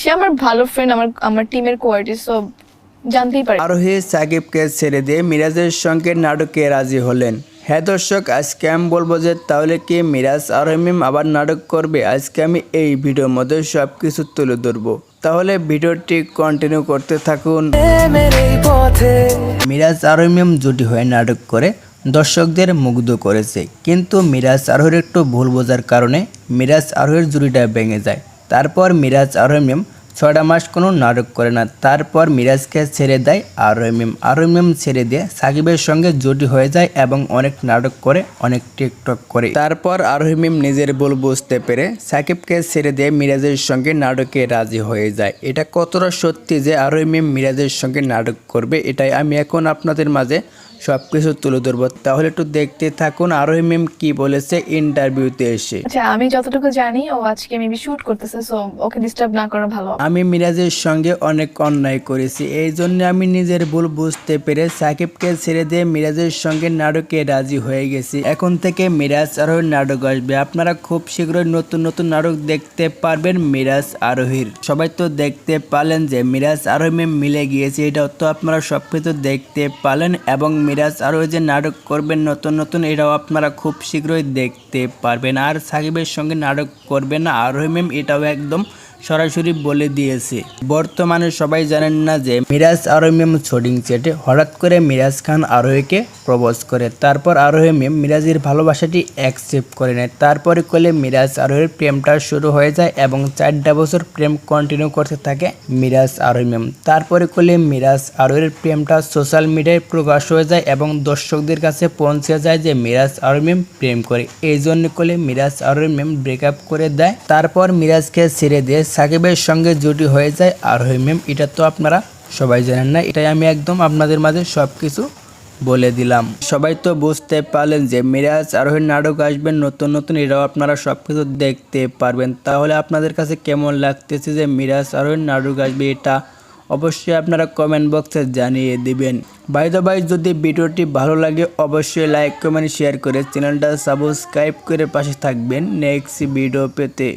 সে আমার ভালো ফ্রেন্ড আমার আমার টিমের কোয়ার্টি সো জানতেই পারি। আরোহী সাকিবকে ছেড়ে দিয়ে মিরাজের সঙ্গে নাটকে রাজি হলেন। হ্যাঁ দর্শক আজকে আমি বলব যে তাহলে কি মিরাজ আরোহিম আবার নাটক করবে? আজকে আমি এই ভিডিওর মধ্যে সব কিছু তুলে ধরবো। তাহলে ভিডিওটি কন্টিনিউ করতে থাকুন। মিরাজ আরোহিম জুটি হয়ে নাটক করে দর্শকদের মুগ্ধ করেছে। কিন্তু মিরাজ আরোহের একটু ভুল বোঝার কারণে মিরাজ আরোহের জুটিটা ভেঙে যায়। তারপর মিরাজ আরোহিম ছয়টা মাস কোনো নাটক করে না। তারপর মিরাজকে ছেড়ে দেয় আরোহিম আরোহিম ছেড়ে দিয়ে সাকিবের সঙ্গে জুটি হয়ে যায় এবং অনেক নাটক করে, অনেক টিকটক করে। তারপর আরোহিম নিজের ভুল বুঝতে পেরে সাকিবকে ছেড়ে দিয়ে মিরাজের সঙ্গে নাটকে রাজি হয়ে যায়। এটা কতটা সত্যি যে আরোহিম মিরাজের সঙ্গে নাটক করবে, এটাই আমি এখন আপনাদের মাঝে সব কিছু তুলে ধরবো। তাহলে একটু দেখতে থাকুন আরোহিম কি বলেছে ইন্টারভিউতে এসে। আচ্ছা আমি যতটুকু জানি ও আজকে মেবি শুট করতেছে সো ওকে ডিস্টার্ব না করা ভালো আমি মিরাজের সঙ্গে অনেক অন্যায় করেছি এই জন্য আমি নিজের ভুল বুঝতে পেরে সাকিবকে ছেড়ে দিয়ে মিরাজের সঙ্গে নাটকে রাজি হয়ে গেছি। এখন থেকে মিরাজ আরোহীর নাটক আসবে। আপনারা খুব শীঘ্রই নতুন নতুন নাটক দেখতে পারবেন মিরাজ আরোহীর। সবাই তো দেখতে পারলেন যে মিরাজ আরোহী মিলে গিয়েছে এটাও তো আপনারা সব কিছু দেখতে পারলেন এবং মিরাজ ওই যে নাটক করবেন নতুন নতুন, এটাও আপনারা খুব শীঘ্রই দেখতে পারবেন। আর সাকিবের সঙ্গে নাটক করবেন আরোহী ম্যাম এটাও একদম সরাসরি বলে দিয়েছে। বর্তমানে সবাই জানেন না যে মিরাজ আরোহিম ছোডিং চেটে হঠাৎ করে মিরাজ খান আরোহীকে প্রপোজ করে। তারপর আরোহী মেম মিরাজের ভালোবাসাটি অ্যাকসেপ্ট করে নেয়। তারপরে কোলে মিরাজ আরোহীর প্রেমটা শুরু হয়ে যায় এবং চারটা বছর প্রেম কন্টিনিউ করতে থাকে মিরাজ আরোহী মেম। তারপরে কোলে মিরাজ আরোহীর প্রেমটা সোশ্যাল মিডিয়ায় প্রকাশ হয়ে যায় এবং দর্শকদের কাছে পৌঁছে যায় যে মিরাজ আরোহী মেম প্রেম করে। এই জন্য কোলে মিরাজ আরোহী মেম ব্রেকআপ করে দেয়। তারপর মিরাজকে ছেড়ে দিয়ে সাকিবের সঙ্গে জুটি হয়ে যায়। আরোহী মেম, এটা তো আপনারা সবাই জানেন না, এটাই আমি একদম আপনাদের মাঝে সব কিছু বলে দিলাম। সবাই তো বুঝতে পারলেন যে মিরাজ আরোহীর নাটক আসবেন নতুন নতুন এটাও আপনারা সব কিছু দেখতে পারবেন। তাহলে আপনাদের কাছে কেমন লাগতেছে যে মিরাজ আরোহীর নাটক আসবে, এটা অবশ্যই আপনারা কমেন্ট বক্সে জানিয়ে দিবেন। বাই দ্য বাই যদি ভিডিওটি ভালো লাগে, অবশ্যই লাইক কমেন্ট শেয়ার করে চ্যানেলটা সাবস্ক্রাইব করে পাশে থাকবেন। নেক্সট ভিডিও পেতে।